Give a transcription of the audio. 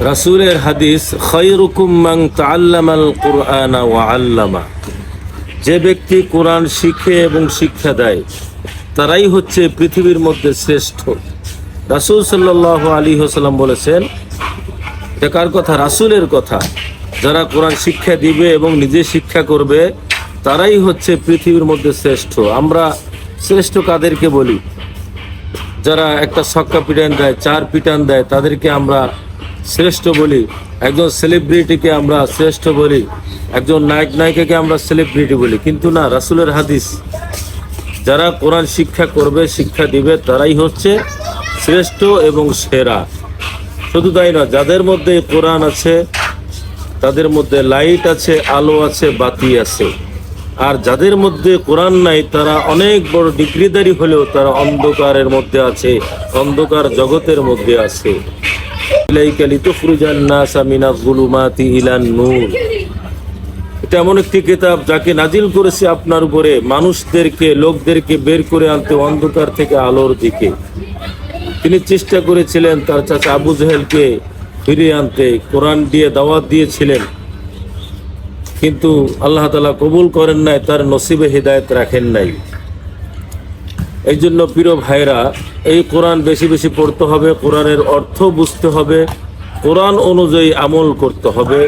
রাসূলের হাদিস কুরআনা ওয়া আল্লামা। যে ব্যক্তি কোরআন শিখে এবং শিক্ষা দেয়, তারাই হচ্ছে পৃথিবীর মধ্যে শ্রেষ্ঠ। রাসূল সাল্লাল্লাহু আলী হাসাল্লাম বলেছেন, এটা কার কথা? রাসূলের কথা। যারা কোরআন শিক্ষা দিবে এবং নিজে শিক্ষা করবে, তারাই হচ্ছে পৃথিবীর মধ্যে শ্রেষ্ঠ। আমরা শ্রেষ্ঠ কাদেরকে বলি? যারা একটা ছক্কা পিটান দেয়, চার পিটান দেয়, তাদেরকে আমরা শ্রেষ্ঠ বলি, একজন সেলিব্রিটিকে আমরা শ্রেষ্ঠ বলি, একজন নায়ক, নায়িকাকে আমরা সেলিব্রিটি বলি। কিন্তু না, রাসুলের হাদিস, যারা কোরআন শিক্ষা করবে, শিক্ষা দিবে, তারাই হচ্ছে শ্রেষ্ঠ এবং সেরা। শুধু তাই না, যাদের মধ্যে কোরআন আছে, তাদের মধ্যে লাইট আছে, আলো আছে, বাতি আছে। আর যাদের মধ্যে কোরআন নাই, তারা অনেক বড় ডিগ্রিদারি হলেও তারা অন্ধকারের মধ্যে আছে, অন্ধকার জগতের মধ্যে আছে। ইলাইকা লিতুখরিজান নাসা মিনাজ যুলুমাতি ইলান নূর। এটা এমন একটি কিতাব যাকে নাজিল করেছে আপনার উপরে মানুষদেরকে, লোকদেরকে বের করে আনতে অন্ধকার থেকে আলোর দিকে। তিনি চেষ্টা করেছিলেন তার চাচা আবু জেহেলকে ফিরিয়ে আনতে, কোরআন দিয়ে দাওয়াত দিয়েছিলেন। কিন্তু আল্লাহ তালা কবুল করেন নাই, তার নসিবে হৃদায়ত রাখেন নাই। এই জন্য প্রিয় ভাইরা এই কোরআন বেশি বেশি পড়তে হবে, কোরআনের অর্থ বুঝতে হবে, কোরআন অনুযায়ী আমল করতে হবে।